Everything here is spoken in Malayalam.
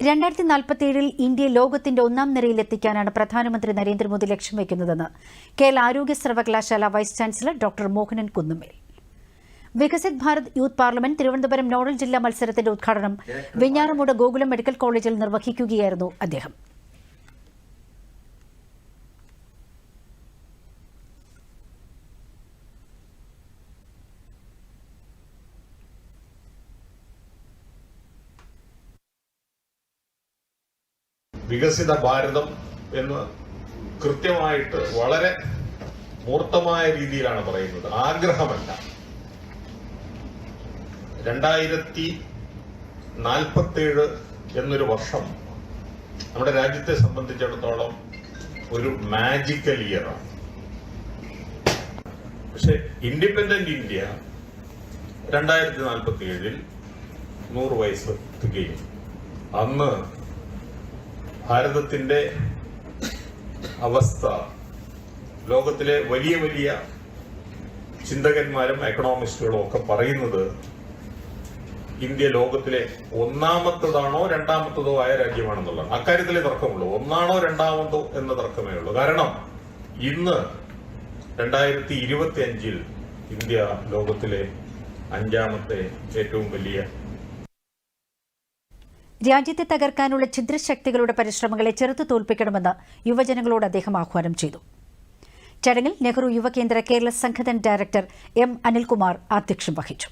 രണ്ടായിരത്തി നാൽപ്പത്തിയേഴിൽ ഇന്ത്യയെ ലോകത്തിന്റെ ഒന്നാം നിരയിലെത്തിക്കാനാണ് പ്രധാനമന്ത്രി നരേന്ദ്രമോദി ലക്ഷ്യം വയ്ക്കുന്നതെന്ന് കേരള ആരോഗ്യ സർവകലാശാല vice chancellor doctor Mohanan Kunnumel Viksit Bharat youth parliament Thiruvananthapuram nodal ജില്ലാ മത്സരത്തിന്റെ ഉദ്ഘാടനം വെഞ്ഞാറമൂട് ഗോകുലം മെഡിക്കൽ കോളേജിൽ നിർവഹിക്കുകയായിരുന്നു അദ്ദേഹം. വികസിത ഭാരതം എന്ന് കൃത്യമായിട്ട് വളരെ മൂർത്തമായ രീതിയിലാണ് പറയുന്നത്. ആഗ്രഹമല്ല. രണ്ടായിരത്തി നാൽപ്പത്തേഴ് എന്നൊരു വർഷം നമ്മുടെ രാജ്യത്തെ സംബന്ധിച്ചിടത്തോളം ഒരു മാജിക്കൽ ഇയറാണ് പക്ഷെ ഇൻഡിപെൻഡന്റ് ഇന്ത്യ രണ്ടായിരത്തി നാൽപ്പത്തി ഏഴിൽ നൂറ് വയസ്സ് തികയും അന്ന് ഭാരതത്തിന്റെ അവസ്ഥ ലോകത്തിലെ വലിയ വലിയ ചിന്തകന്മാരും എക്കണോമിസ്റ്റുകളും ഒക്കെ പറയുന്നത് ഇന്ത്യ ലോകത്തിലെ ഒന്നാമത്തതാണോ രണ്ടാമത്തതോ ആയ രാജ്യമാണെന്നുള്ളതാണ്. അക്കാര്യത്തിലെ തർക്കമുള്ളൂ. ഒന്നാണോ രണ്ടാമതോ എന്ന തർക്കമേ ഉള്ളൂ. കാരണം ഇന്ന് രണ്ടായിരത്തി ഇരുപത്തി അഞ്ചിൽ ഇന്ത്യ ലോകത്തിലെ അഞ്ചാമത്തെ ഏറ്റവും വലിയ രാജ്യത്തെ തകർക്കാനുള്ള ഛിദ്രശക്തികളുടെ പരിശ്രമങ്ങളെ ചെറുത്തു തോൽപ്പിക്കണമെന്ന് യുവജനങ്ങളോട് അദ്ദേഹം ആഹ്വാനം ചെയ്തു. ചടങ്ങിൽ നെഹ്റു യുവകേന്ദ്ര കേരള സംഘടൻ ഡയറക്ടർ എം അനിൽകുമാർ അധ്യക്ഷം വഹിച്ചു.